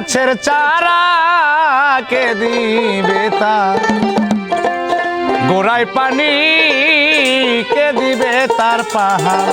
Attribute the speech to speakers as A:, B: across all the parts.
A: গাছের চারা কে দিবে তা? গোড়ায় পানি কে দিবে তার পাহাড়?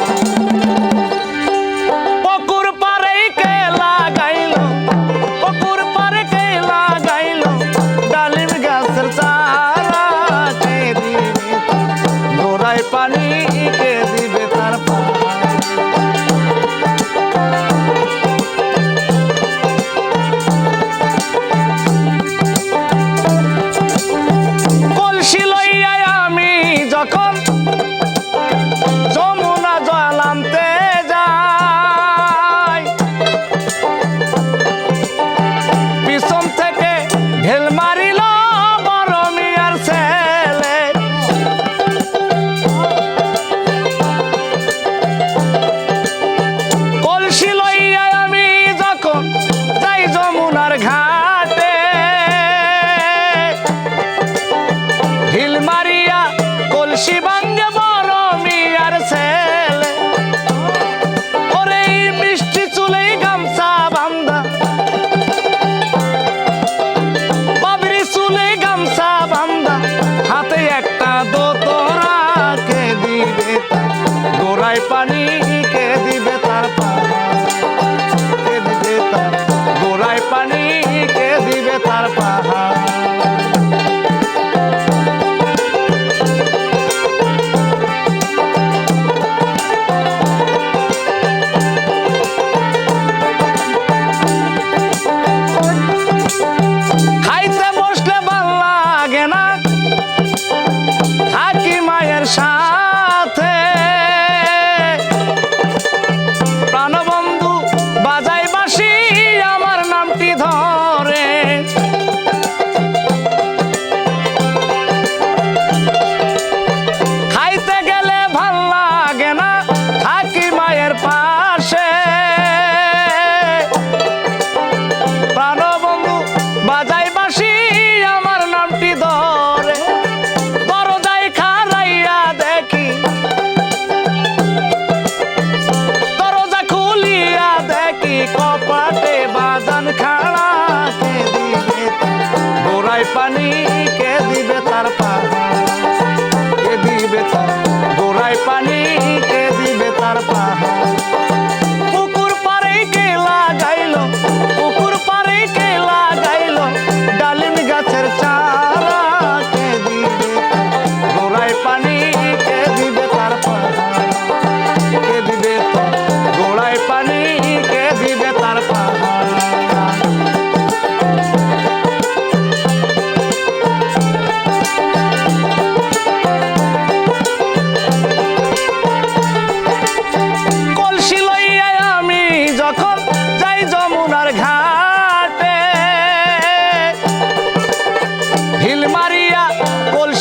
A: পানি কে দিবে তার পা কে দিবে তার গোড়ায় পানি কে দিবে তার পাহা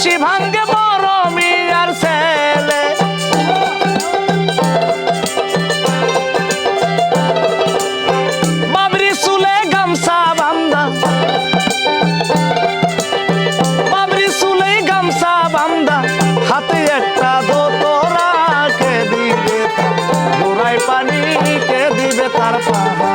A: হাসি ভাঙ্গে বড় মিয়ার ছেলে। বাবরি সুলে গামছা বান্দা বাবরি সুলে গামছা বান্দা হাতে একটা দোতরা কে দিবে গোড়ায় পানি কে দিবে তার পাহাড়